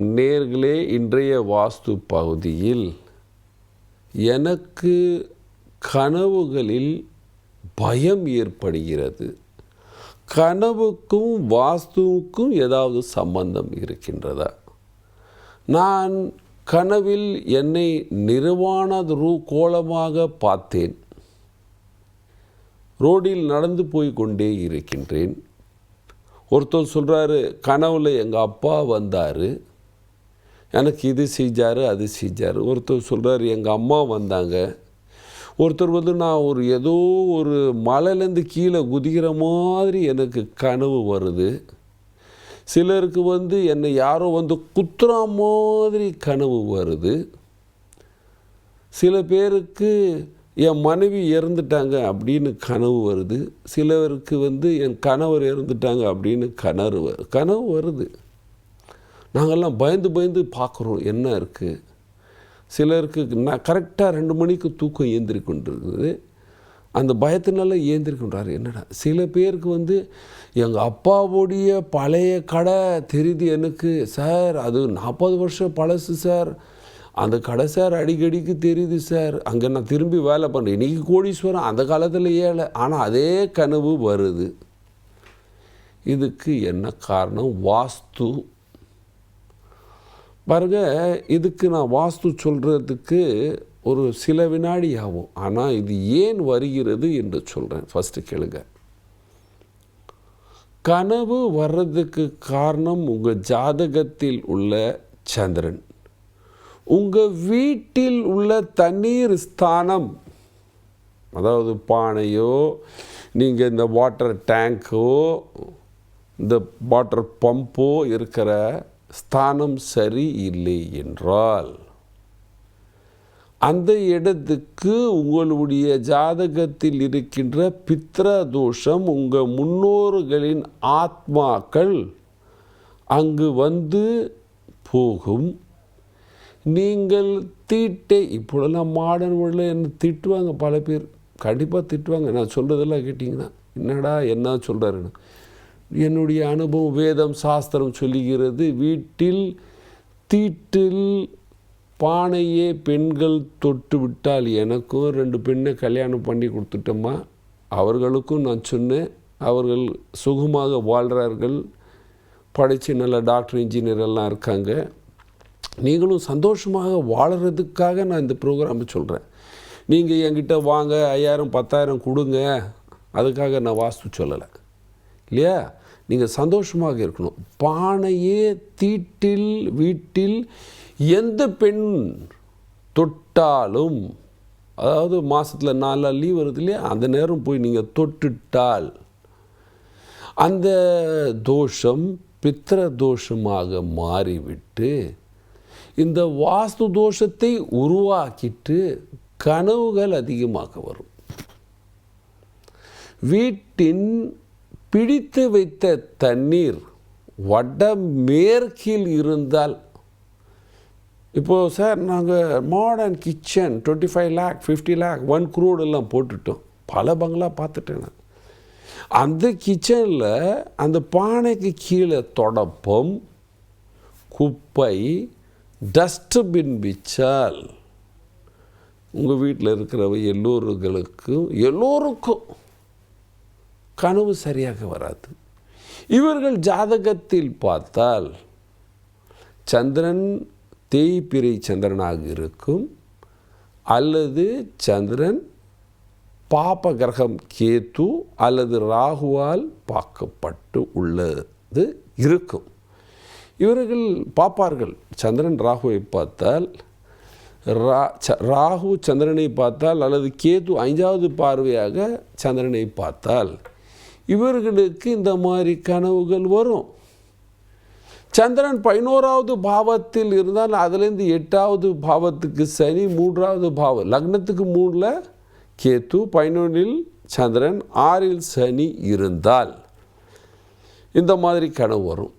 நேர்களே இன்றைய வாஸ்து பகுதியில் எனக்கு கனவுகளில் பயம் ஏற்படுகிறது. கனவுக்கும் வாஸ்துவுக்கும் ஏதாவது சம்பந்தம் இருக்கின்றதா? நான் கனவில் என்னை நிர்வாண ரூ கோலமாக பார்த்தேன். ரோடில் நடந்து போய் கொண்டே இருக்கின்றேன். ஒருத்தர் சொல்கிறாரு கனவில் எங்கள் அப்பா வந்தார். எனக்கு இது செஞ்சார் அது செஞ்சார். ஒருத்தர் சொல்கிறார் எங்கள் அம்மா வந்தாங்க. ஒருத்தர் வந்து நான் ஒரு ஏதோ ஒரு மலையிலேருந்து கீழே குதிக்கிற மாதிரி எனக்கு கனவு வருது. சிலருக்கு வந்து என்னை யாரோ வந்து குத்துற மாதிரி கனவு வருது. சில பேருக்கு என் மனைவி இறந்துட்டாங்க அப்படின்னு கனவு வருது. சிலருக்கு வந்து என் கணவர் இறந்துட்டாங்க அப்படின்னு கனவு கனவு வருது. நாங்கள்லாம் பயந்து பயந்து பார்க்குறோம் என்ன இருக்குது சிலருக்கு நான் கரெக்டாக ரெண்டு மணிக்கு தூக்கம் ஏந்திரிக்கொண்டிருக்குது அந்த பயத்தினால ஏந்திரிக்கின்றார் என்னடா? சில பேருக்கு வந்து எங்கள் அப்பாவுடைய பழைய கடை தெரியுது எனக்கு சார். அது நாற்பது வருஷம் பழசு சார். அந்த கடை சார் அடிக்கடிக்கு தெரியுது சார். அங்கே நான் திரும்பி வேலை பண்ணுறேன் இன்றைக்கி கோடீஸ்வரம் அந்த காலத்தில் ஏழை. ஆனால் அதே கனவு வருது. இதுக்கு என்ன காரணம்? வாஸ்து பாருங்கள் இதுக்கு நான் வாஸ்து சொல்கிறதுக்கு ஒரு சில வினாடி ஆகும் ஆனால் இது ஏன் வருகிறது என்று சொல்கிறேன் ஃபஸ்ட்டு கேளுங்க. கனவு வர்றதுக்கு காரணம் உங்கள் ஜாதகத்தில் உள்ள சந்திரன். உங்கள் வீட்டில் உள்ள தண்ணீர் ஸ்தானம் அதாவது பானையோ நீங்கள் இந்த வாட்டர் டேங்கோ இந்த வாட்டர் பம்போ இருக்கிற ஸ்தானம் சரி இல்லை என்றால் அந்த இடத்துக்கு உங்களுடைய ஜாதகத்தில் இருக்கின்ற பித்ர தோஷம் உங்கள் முன்னோர்களின் ஆத்மாக்கள் அங்கு வந்து போகும். நீங்கள் தீட்டை இப்பொழுதெல்லாம் மாடர்ன் வேர்ல்டில் என்ன திட்டுவாங்க பல பேர். கண்டிப்பாக திட்டுவாங்க. நான் சொல்கிறதெல்லாம் கேட்டிங்கன்னா என்னடா என்ன சொல்கிறாருன்னு என்னுடைய அனுபவம் வேதம் சாஸ்திரம் சொல்லுகிறது வீட்டில் தீட்டில் பானையே பெண்கள் தொட்டு விட்டால் எனக்கும் ரெண்டு பெண்ணை கல்யாணம் பண்ணி கொடுத்துட்டோமா அவர்களுக்கும் நான் சொன்னேன் அவர்கள் சுகமாக வாழ்கிறார்கள் படித்து நல்ல டாக்டர் இன்ஜினியர் எல்லாம் இருக்காங்க. நீங்களும் சந்தோஷமாக வாழறதுக்காக நான் இந்த ப்ரோக்ராமை சொல்கிறேன் நீங்கள் என்கிட்ட வாங்க ஐயாயிரம் பத்தாயிரம் கொடுங்க. அதுக்காக நான் வாஸ்து சொல்லலை. இல்லையா? நீங்கள் சந்தோஷமாக இருக்கணும். பானையே தீட்டில் வீட்டில் எந்த பெண் தொட்டாலும் அதாவது மாதத்தில் நாலு நாள் லீவ் வருது இல்லையா? அந்த நேரம் போய் நீங்கள் தொட்டுட்டால் அந்த தோஷம் பித்திர தோஷமாக மாறிவிட்டு இந்த வாஸ்து தோஷத்தை உருவாக்கிட்டு கனவுகள் அதிகமாக வரும். வீட்டின் பிடித்து வைத்த தண்ணீர் வடமேற்கில் இருந்தால் இப்போது சார் நாங்கள் modern kitchen twenty five lakh fifty lakh one crore எல்லாம் போட்டுட்டோம். பல பங்களா பார்த்துட்டேன் நான். அந்த கிச்சனில் அந்த பானைக்கு கீழே தொடப்பம் குப்பை டஸ்ட்பின் வச்சால் உங்கள் வீட்டில் இருக்கிறவ எல்லோருகளுக்கும் எல்லோருக்கும் கனவு சரியாக வராது. இவர்கள் ஜாதகத்தில் பார்த்தால் சந்திரன் தேய்பிரை சந்திரனாக இருக்கும் அல்லது சந்திரன் பாப கிரகம் கேத்து அல்லது ராகுவால் பார்க்கப்பட்டு உள்ளது இருக்கும். இவர்கள் பார்ப்பார்கள். சந்திரன் ராகுவை பார்த்தால் ரா ச ராகு சந்திரனை பார்த்தால் அல்லது கேது ஐந்தாவது பார்வையாக சந்திரனை பார்த்தால் இவர்களுக்கு இந்த மாதிரி கனவுகள் வரும். சந்திரன் பதினோராவது பாவத்தில் இருந்தால் அதுலேருந்து எட்டாவது பாவத்துக்கு சனி மூன்றாவது பாவம். லக்னத்துக்கு மூணில் கேத்து பதினொன்றில் சந்திரன் ஆறில் சனி இருந்தால் இந்த மாதிரி கனவு வரும்.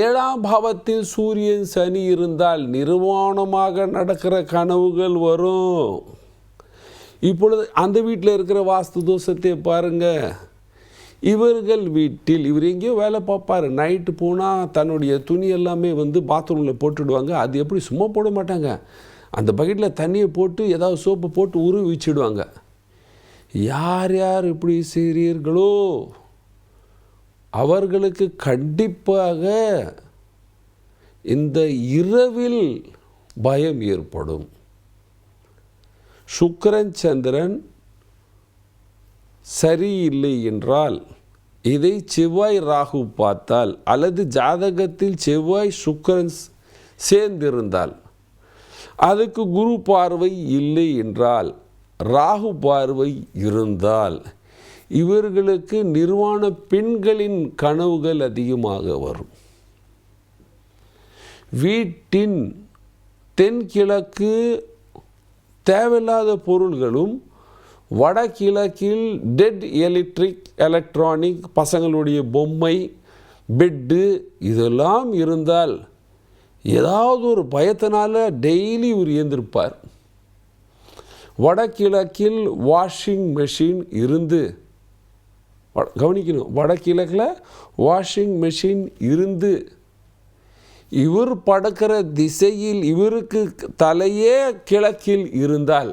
ஏழாம் பாவத்தில் சூரியன் சனி இருந்தால் நிர்வாணமாக நடக்கிற கனவுகள் வரும். இப்பொழுது அந்த வீட்டில் இருக்கிற வாஸ்து தோஷத்தை பாருங்கள் இவர்கள் வீட்டில் இவர் எங்கேயோ வேலை பார்ப்பார். நைட்டு போனால் தன்னுடைய துணி எல்லாமே வந்து பாத்ரூமில் போட்டுடுவாங்க. அது எப்படி சும்மா போட மாட்டாங்க. அந்த பக்கெட்டில் தண்ணியை போட்டு ஏதாவது சோப்பு போட்டு உருவி வச்சிடுவாங்க. யார் யார் இப்படி செய்கிறீர்களோ அவர்களுக்கு கண்டிப்பாக இந்த இரவில் பயம் ஏற்படும். சுக்கரன் சந்திரன் சரியில்லை என்றால் இதை செவ்வாய் ராகு பார்த்தால் அல்லது ஜாதகத்தில் செவ்வாய் சுக்கரன் சேர்ந்திருந்தால் அதுக்கு குரு பார்வை இல்லை என்றால் ராகு பார்வை இருந்தால் இவர்களுக்கு நிர்வாண பெண்களின் கனவுகள் அதிகமாக வரும். வீட்டின் தென்கிழக்கு தேவையில்லாத பொருள்களும் வடகிழக்கில் டெட் எலக்ட்ரிக் எலக்ட்ரானிக் பசங்களுடைய பொம்மை பெட்டு இதெல்லாம் இருந்தால் ஏதாவது ஒரு பயத்தினால் டெய்லி இவர் ஏந்திருப்பார் வடகிழக்கில் வாஷிங் மெஷின் இருந்து வ- கவனிக்கணும் வடகிழக்கில் வாஷிங் மெஷின் இருந்து இவர் படுக்கிற திசையில் இவருக்கு தலையே கிழக்கில் இருந்தால்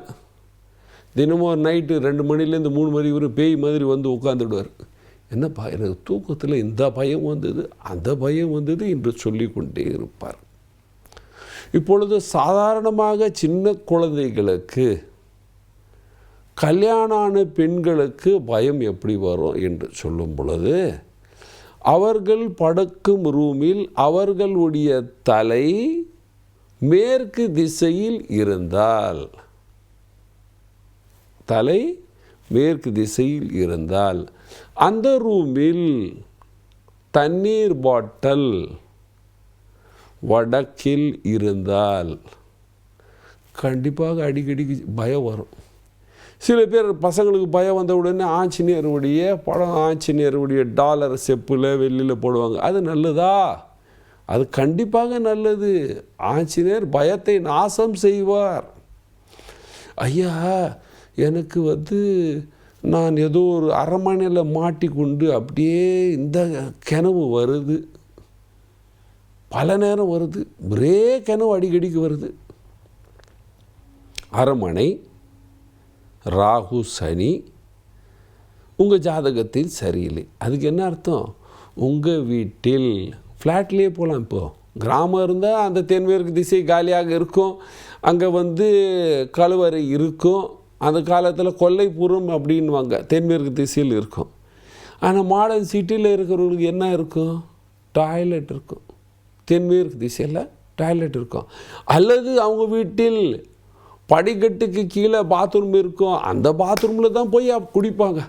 தினமும் நைட்டு ரெண்டு மணிலேருந்து மூணு மணி வரும் பேய் மாதிரி வந்து உட்காந்துடுவார் என்னப்பா எனக்கு தூக்கத்தில் இந்த பயம் வந்தது அந்த பயம் வந்தது என்று சொல்லிக்கொண்டே இருப்பார். இப்பொழுது சாதாரணமாக சின்ன குழந்தைகளுக்கு கல்யாணம் ஆன பெண்களுக்கு பயம் எப்படி வரும் என்று சொல்லும் பொழுது அவர்கள் படுக்கும் ரூமில் அவர்களுடைய தலை மேற்கு திசையில் இருந்தால் தலை மேற்கு திசையில் இருந்தால் அந்த ரூமில் தண்ணீர் பாட்டல் வடக்கில் இருந்தால் கண்டிப்பாக அடிக்கடிக்கு பயம் வரும். சில பேர் பசங்களுக்கு பயம் வந்த உடனே ஆஞ்சநேயருடைய படம் ஆஞ்சநேயருடைய டாலர் செப்பில் வெள்ளியில் போடுவாங்க. அது நல்லதா? அது கண்டிப்பாக நல்லது. ஆஞ்சநேயர் பயத்தை நாசம் செய்வார். ஐயா எனக்கு வந்து நான் ஏதோ ஒரு அரமனையில் மாட்டிக்கொண்டு அப்படியே இந்த கிணவு வருது. பல நேரம் வருது. ஒரே கிணவு அடிக்கடிக்கு வருது. அரமனை ராகு சனி உங்கள் ஜாதகத்தில் சரியில்லை. அதுக்கு என்ன அர்த்தம்? உங்கள் வீட்டில் ஃப்ளாட்லேயே போகலாம் இப்போது கிராமம் இருந்தால் அந்த தென்மேற்கு திசை காலியாக இருக்கும். அங்கே வந்து கழுவறை இருக்கும். அந்த காலத்தில் கொல்லைப்புறம் அப்படின்வாங்க தென்மேற்கு திசையில் இருக்கும். ஆனால் மாடர்ன் சிட்டியில் இருக்கிறவங்களுக்கு என்ன இருக்கும்? டாய்லெட் இருக்கும். தென்மேற்கு திசையில் டாய்லெட் இருக்கும். அல்லது அவங்க வீட்டில் படிக்கட்டுக்கு கீழே பாத்ரூம் இருக்கும். அந்த பாத்ரூமில் தான் போய் குடிப்பாங்க.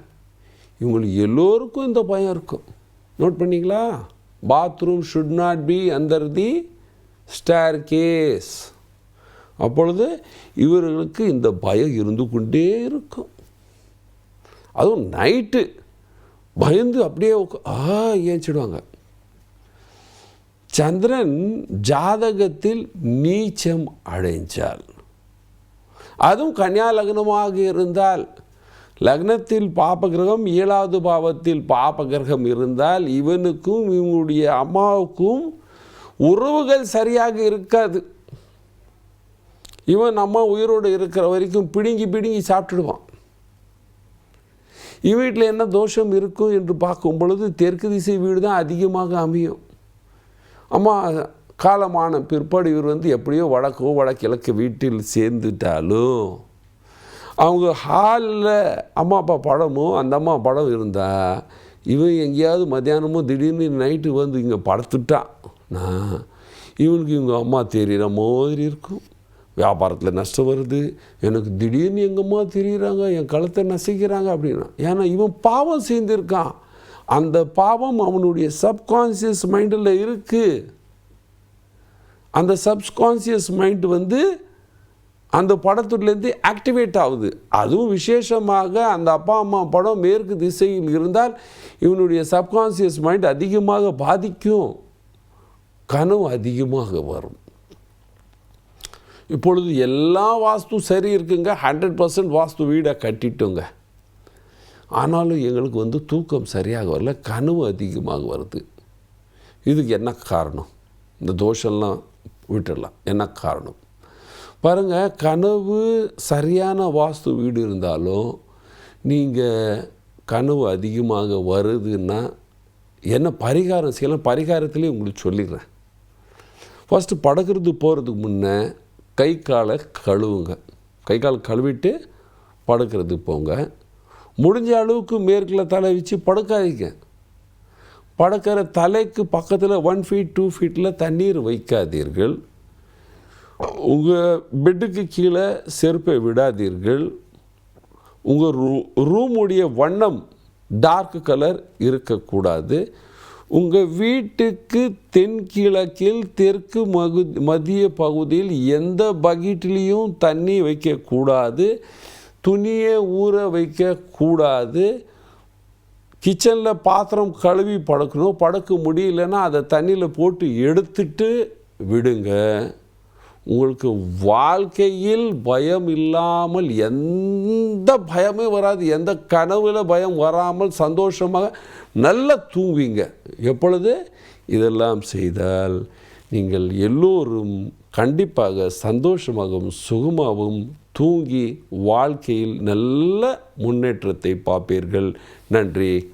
இவங்களுக்கு எல்லோருக்கும் இந்த பயம் இருக்கும். நோட் பண்ணீங்களா? Bathroom should not be under the staircase அப்பொழுது இவர்களுக்கு இந்த பயம் இருந்து கொண்டே இருக்கும். அதுவும் நைட்டு பயந்து அப்படியே ஆ ஏஞ்சிடுவாங்க. சந்திரன் ஜாதகத்தில் நீச்சம் அடைஞ்சால் அதுவும் கன்யா லக்னமாக இருந்தால் லக்னத்தில் பாபகிரகம் ஏழாவது பாவத்தில் பாப கிரகம் இருந்தால் இவனுக்கும் இவனுடைய அம்மாவுக்கும் உறவுகள் சரியாக இருக்காது. இவன் நம்ம உயிரோடு இருக்கிற வரைக்கும் பிடுங்கி பிடுங்கி சாப்பிட்டுடுவான். இவ்வீட்டில் என்ன தோஷம் இருக்கும் என்று பார்க்கும் பொழுது தெற்கு திசை வீடு தான் அதிகமாக அமையும். அம்மா காலமான பிற்பாடு இவர் வந்து எப்படியோ வடக்கோ வடக்கிழக்கு வீட்டில் சேர்ந்துட்டாலும் அவங்க ஹாலில் அம்மா அப்பா படமும் அந்த அம்மா படம் இருந்தால் இவன் எங்கேயாவது மத்தியானமும் திடீர்னு நைட்டு வந்து இங்கே படுத்துட்டான். நான் இவனுக்கு இவங்க அம்மா தெரிகிற மாதிரி இருக்கும். வியாபாரத்தில் நஷ்டம் வருது எனக்கு திடீர்னு எங்கம்மா அம்மா என் கழுத்தை நசிக்கிறாங்க அப்படின்னா ஏன்னா இவன் பாவம் சேர்ந்திருக்கான் அந்த பாவம் அவனுடைய சப்கான்சியஸ் மைண்டில் இருக்குது அந்த சப்கான்சியஸ் மைண்டு வந்து அந்த படத்துலேருந்து ஆக்டிவேட் ஆகுது. அதுவும் விசேஷமாக அந்த அப்பா அம்மா படம் மேற்கு திசையில் இருந்தால் இவனுடைய சப்கான்சியஸ் மைண்ட் அதிகமாக பாதிக்கும். கனவு அதிகமாக வரும். இப்பொழுது எல்லா வாஸ்து சரி இருக்குங்க. ஹண்ட்ரட் பர்சன்ட் வாஸ்து வீடை கட்டிட்டோங்க. ஆனாலும் எங்களுக்கு வந்து தூக்கம் சரியாக வரல கனவு அதிகமாக வருது. இதுக்கு என்ன காரணம்? இந்த தோஷம்லாம் விட்டுடலாம். என்ன காரணம்? பாருங்கள் கனவு சரியான வாஸ்து வீடு இருந்தாலும் நீங்கள் கனவு அதிகமாக வருதுன்னா என்ன பரிகாரம்? செய்யலாம் பரிகாரத்திலே உங்களுக்கு சொல்லிடுறேன். ஃபஸ்ட்டு படுக்கிறது போகிறதுக்கு முன்னே கை காலை கழுவுங்க. கை கால் கழுவிட்டு படுக்கிறது போங்க. முடிஞ்ச அளவுக்கு மேற்கில் தலை வச்சு படுக்காதீங்க. படுக்கிற தலைக்கு பக்கத்தில் ஒன் ஃபீட் டூ ஃபீட்டில் தண்ணீர் வைக்காதீர்கள். உங்கள் பெட்டுக்கு கீழே செருப்பை விடாதீர்கள். உங்கள் ரூ ரூமுடைய வண்ணம் டார்க் கலர் இருக்கக்கூடாது. உங்கள் வீட்டுக்கு தென்கிழக்கில் தெற்கு மகு மத்திய பகுதியில் எந்த பக்கெட்லேயும் தண்ணி வைக்கக்கூடாது துணியை ஊற வைக்கக்கூடாது கிச்சனில் பாத்திரம் கழுவி படுக்கணும் படுக்க முடியலன்னா அதை தண்ணியில் போட்டு எடுத்துட்டு விடுங்க. உங்களுக்கு வாழ்க்கையில் பயம் இல்லாமல் எந்த பயமே வராது எந்த கனவுல பயம் வராமல் சந்தோஷமாக நல்லா தூங்குவீங்க எப்பொழுது? இதெல்லாம் செய்தால் நீங்கள் எல்லோரும் கண்டிப்பாக சந்தோஷமாகவும் சுகமாகவும் தூங்கி வாழ்க்கையில் நல்ல முன்னேற்றத்தை பார்ப்பீர்கள். நன்றி.